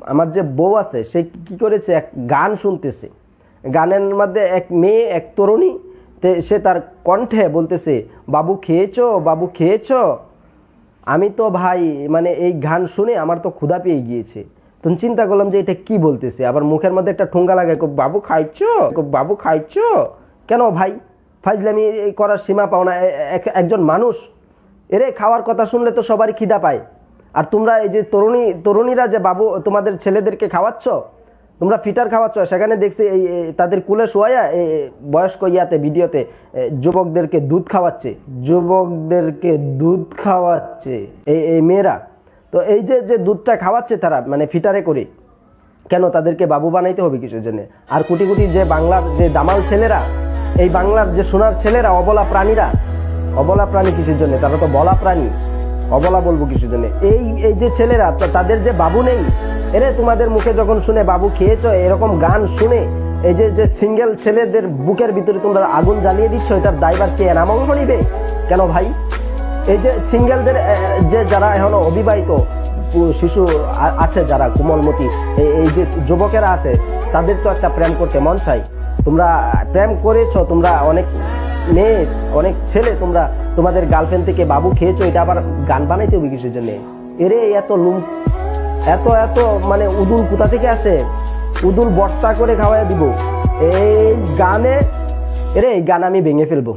আমার যে বউ আছে, সে কি করেছে? এক গান শুনতেছে। গানের মধ্যে এক মেয়ে, এক তরুণী সে তার কণ্ঠে বলতেছে, বাবু খেয়েছো? বাবু খেয়েছো? আমি তো ভাই মানে এই গান শুনে আমার তো ক্ষুধা পেয়ে গিয়েছে। তখন চিন্তা করলাম যে এটা কি বলতেছে? আবার মুখের মধ্যে একটা ঠোঙ্গা লাগে বাবু খাইছো? বাবু খাইছো? কেন ভাই? ফাইজলামি করার সীমা পাও না এক- একজন মানুষ। এরে খাওয়ার কথা শুনলে তো সবারই খিদা পায়। আর তোমরা এই যে তরুণী, তরুণীরা যে বাবু, তোমাদের ছেলেদেরকে খাওয়াচ্ছ, তোমরা ফিটার খাওয়াচ্ছ, সেখানে দেখছি এই তাদের কুলে শোয়া এই বয়স্ক ইয়াতে, ভিডিওতে যুবকদেরকে দুধ খাওয়াচ্ছে, যুবকদেরকে দুধ খাওয়াচ্ছে, এই এই মেয়েরা। তো এই যে যে দুধটা খাওয়াচ্ছে তারা মানে ফিটারে করে, কেন তাদেরকে বাবু বানাইতে হবে কিসের জন্য? আর কোটি কোটি যে বাংলার যে দামাল ছেলেরা, এই বাংলার যে সোনার ছেলেরা, অবলা প্রাণীরা, অবলা প্রাণী কিসের জন্য, তারা তো বলা প্রাণী। অবলা বলব কিছু জন্য এই এই যে ছেলেরা তাদের যে বাবু নেই, এরে তোমাদের মুখে যখন শুনে বাবু খেয়েছো, এরকম গান শুনে, এই যে যে সিঙ্গেল ছেলেদের বুকের ভিতরে তোমরা আগুন জ্বালিয়ে দিচ্ছ, এটার দায়বার কে? এনামঙ্গ নিবে কেন ভাই? এই যে সিঙ্গেলদের যে যারা এখন অবিবাহিত শিশু আছে যারা, কোমলমতি এই যে যুবকেরা আছে, তাদের তো একটা প্রেম করতে মন চাই। তোমরা প্রেম করেছ, তোমরা অনেক মেয়ে, অনেক ছেলে, তোমরা তোমাদের গার্লফ্রেন্ড থেকে বাবু খেয়েছো, এটা আবার গান বানাইতে হবে কিসের জন্য? এরে, এত লুম, এত এত মানে উদুল কোথা থেকে আসে? উদুল বর্তা করে খাওয়াই দিব। এই গানে, এরে, এই গান আমি ভেঙে ফেলব।